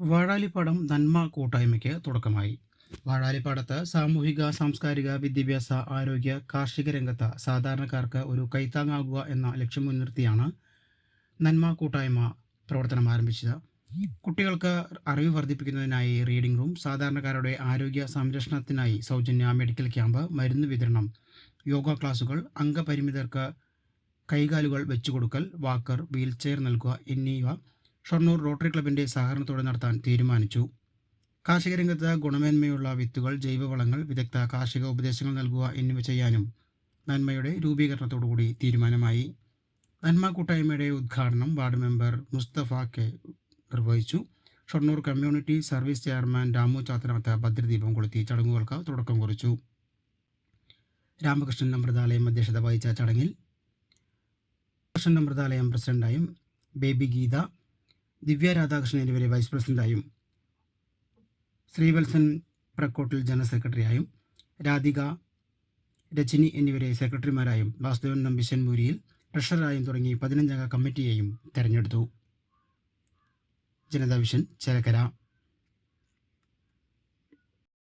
വാഴാലിപ്പാടം നന്മ കൂട്ടായ്മയ്ക്ക് തുടക്കമായി. വാഴാലിപ്പാടത്ത് സാമൂഹിക സാംസ്കാരിക വിദ്യാഭ്യാസ ആരോഗ്യ കാർഷിക രംഗത്ത് സാധാരണക്കാർക്ക് ഒരു കൈത്താങ്ങാകുക എന്ന ലക്ഷ്യം മുൻനിർത്തിയാണ് നന്മ കൂട്ടായ്മ പ്രവർത്തനം ആരംഭിച്ചത്. കുട്ടികൾക്ക് അറിവ് വർദ്ധിപ്പിക്കുന്നതിനായി റീഡിംഗ് റൂം സാധാരണക്കാരുടെ ആരോഗ്യ സംരക്ഷണത്തിനായി സൗജന്യ മെഡിക്കൽ ക്യാമ്പ് മരുന്ന് വിതരണം യോഗ ക്ലാസുകൾ അംഗപരിമിതർക്ക് കൈകാലുകൾ വെച്ചുകൊടുക്കൽ വാക്കർ വീൽചെയർ നൽകുക എന്നിവ ഷൊർണൂർ റോട്ടറി ക്ലബിന്റെ സഹകരണത്തോടെ നടത്താൻ തീരുമാനിച്ചു. കാർഷിക രംഗത്ത് ഗുണമേന്മയുള്ള വിത്തുകൾ ജൈവവളങ്ങൾ വിദഗ്ധ കാർഷിക ഉപദേശങ്ങൾ നൽകുക എന്നിവ ചെയ്യാനും നന്മയുടെ രൂപീകരണത്തോടുകൂടി തീരുമാനമായി. നന്മ കൂട്ടായ്മയുടെ ഉദ്ഘാടനം വാർഡ് മെമ്പർ മുസ്തഫ കെ നിർവഹിച്ചു. Shoranur community service chairman Ramu Chathanakathu ഭദ്രദീപം കൊളുത്തി ചടങ്ങുകൾക്ക് തുടക്കം കുറിച്ചു. രാമകൃഷ്ണൻ അമൃതാലയം അധ്യക്ഷത വഹിച്ച ചടങ്ങിൽ കൃഷ്ണൻ അമൃതാലയം പ്രസിഡന്റായും ബേബി ഗീത ദിവ്യ രാധാകൃഷ്ണൻ എന്നിവരെ വൈസ് പ്രസിഡന്റായും ശ്രീവത്സൻ പ്രക്കോട്ടിൽ ജനറൽ സെക്രട്ടറിയായും രാധിക രജനി എന്നിവരെ സെക്രട്ടറിമാരായും വാസുദേവൻ നമ്പിശൻ മുരിയിൽ ട്രഷററായും തുടങ്ങി പതിനഞ്ചംഗ കമ്മിറ്റിയെയും തെരഞ്ഞെടുത്തു. ജനതാ വിഷൻ ചേലക്കര.